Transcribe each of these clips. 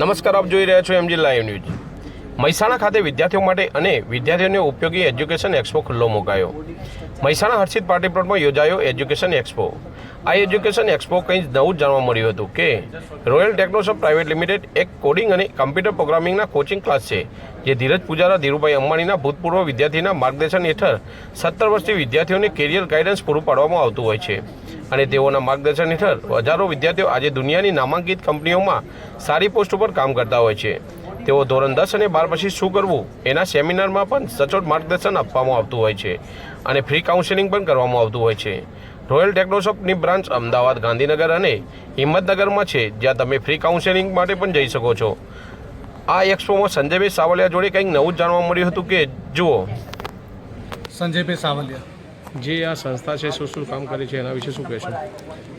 નમસ્કાર, આપ જોઈ રહ્યા છો એમજી લાઈવ ન્યૂઝ મહેસાણા ખાતે વિદ્યાર્થીઓ માટે અને વિદ્યાર્થીઓને ઉપયોગી એજ્યુકેશન એક્સપો ખુલ્લો મુકાયો. મહેસાણા હર્ષિત પાર્ટી પ્લોટમાં યોજાયો એજ્યુકેશન એક્સપો. આ એજ્યુકેશન એક્સપો કંઈ નવું જાણવા મળ્યું હતું કે રોયલ ટેકનોશોપ પ્રાઇવેટ લિમિટેડ એક કોડિંગ અને કમ્પ્યુટર પ્રોગ્રામિંગના કોચિંગ ક્લાસ છે, જે ધીરજ પૂજારા ધીરુભાઈ અંબાણીના ભૂતપૂર્વ વિદ્યાર્થીના માર્ગદર્શન હેઠળ સત્તર વર્ષથી વિદ્યાર્થીઓને કેરિયર ગાઈડન્સ પૂરું પાડવામાં આવતું હોય છે. અને તેઓના માર્ગદર્શન હેઠળ હજારો વિદ્યાર્થીઓ આજે દુનિયાની નામાંકિત કંપનીઓમાં સારી પોસ્ટ ઉપર કામ કરતા હોય છે. તેઓ ધોરણ દસ અને બાર પછી શું કરવું એના સેમિનારમાં પણ સચોટ માર્ગદર્શન આપવામાં આવતું હોય છે અને ફ્રી કાઉન્સેલિંગ પણ કરવામાં આવતું હોય છે. રોયલ ટેકનોશોપની બ્રાન્ચ અમદાવાદ, ગાંધીનગર અને હિંમતનગરમાં છે, જ્યાં તમે ફ્રી કાઉન્સેલિંગ માટે પણ જઈ શકો છો. આ એક્સપોમાં સંજયભાઈ સાવલિયા જોડે કંઈક નવું જાણવા મળ્યું હતું કે, જુઓ. સંજયભાઈ સાવલિયા. જે આ સંસ્થા છે, શું શું કામ કરે છે, એના વિશે શું કહેશો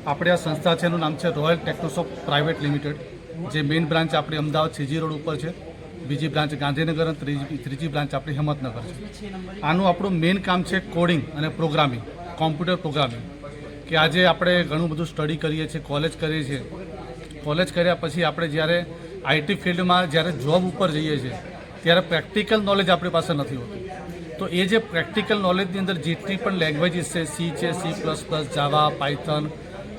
આપણે આ સંસ્થા છે, એનું નામ છે રોયલ ટેકનોશોપ પ્રાઇવેટ લિમિટેડ જે મેઇન બ્રાન્ચ આપણી અમદાવાદ સીજી રોડ ઉપર છે. બીજી બ્રાન્ચ ગાંધીનગર અને ત્રીજી ત્રીજી બ્રાન્ચ આપણી હિંમતનગર છે. આનું આપણું મેઇન કામ છે કોડિંગ અને પ્રોગ્રામિંગ કોમ્પ્યુટર પ્રોગ્રામિંગ કે આજે આપણે ઘણું બધું સ્ટડી કરીએ છીએ કોલેજ કરીએ છીએ. કોલેજ કર્યા પછી આપણે જ્યારે આઈટી ફિલ્ડમાં જ્યારે જોબ ઉપર જઈએ છીએ, ત્યારે પ્રેક્ટિકલ નોલેજ આપણી પાસે નથી હોતું. તો એ જે પ્રેક્ટિકલ નોલેજની અંદર જેટલી પણ લેંગ્વેજીસ છે સી છે C plus plus Java Python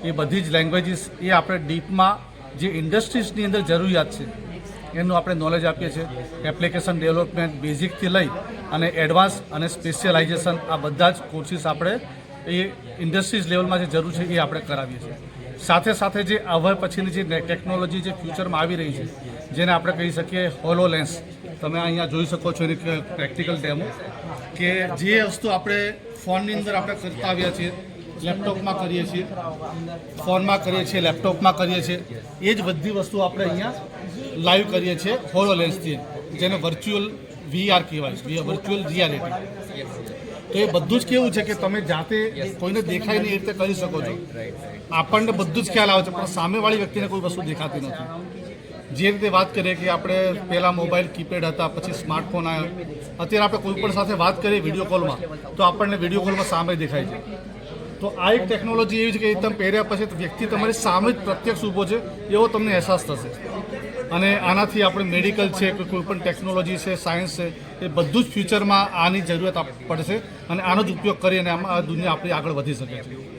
એ બધી જ લેંગ્વેજીસ એ આપણે ડીપમાં જે ઇન્ડસ્ટ્રીઝની અંદર જરૂરિયાત છે, એનું આપણે નોલેજ આપીએ છીએ. એપ્લિકેશન ડેવલપમેન્ટ બેઝિકથી લઈ અને એડવાન્સ અને સ્પેશિયલાઇઝેશન આ બધા જ કોર્સીસ આપણે એ ઇન્ડસ્ટ્રીઝ લેવલમાં જે જરૂર છે એ આપણે કરાવીએ છીએ. સાથે સાથે જે હવે પછીની જે ટેકનોલોજી જે ફ્યુચરમાં આવી રહી છે, જેને આપણે કહી શકીએ હોલો લેન્સ તમે અહીંયા જોઈ શકો છો એની પ્રેક્ટિકલ ડેમો કે જે વસ્તુ આપણે ફોનની અંદર આપણે કરતા આવ્યા છીએ, લેપટોપમાં કરીએ છીએ, ફોનમાં કરીએ છીએ, લેપટોપમાં કરીએ છીએ, એ જ બધી વસ્તુ આપણે અહીંયા લાઈવ કરીએ છીએ હોલો લેન્સથી જેને વર્ચ્યુઅલ વીઆર કહેવાય વર્ચ્યુઅલ રિયાલિટી તો એ બધું જ કેવું છે કે તમે જાતે કોઈને દેખાય નહીં એ રીતે કરી શકો છો. આપણને બધું જ ખ્યાલ આવે છે, પણ સામેવાળી વ્યક્તિને કોઈ વસ્તુ દેખાતી નથી. જે રીતે વાત કરીએ કે આપણે પહેલાં મોબાઈલ કીપેડ હતા, પછી સ્માર્ટફોન આવ્યા અત્યારે આપણે કોઈ પણ સાથે વાત કરીએ વીડિયો કોલમાં, તો આપણને વીડિયો કોલમાં સામે દેખાય છે. તો આ એક ટેકનોલોજી એવી છે કે તમે પહેર્યા પછી વ્યક્તિ તમારી સામે જ પ્રત્યક્ષ ઊભો છે, એવો તમને અહેસાસ થશે. અને આનાથી આપણે મેડિકલ છે કે કોઈ પણ ટેકનોલોજી છે સાયન્સ છે, એ બધું જ ફ્યુચરમાં આની જરૂરિયાત પડશે. અને આનો જ ઉપયોગ કરી અને આમાં આ દુનિયા આપણી આગળ વધી શકે છે.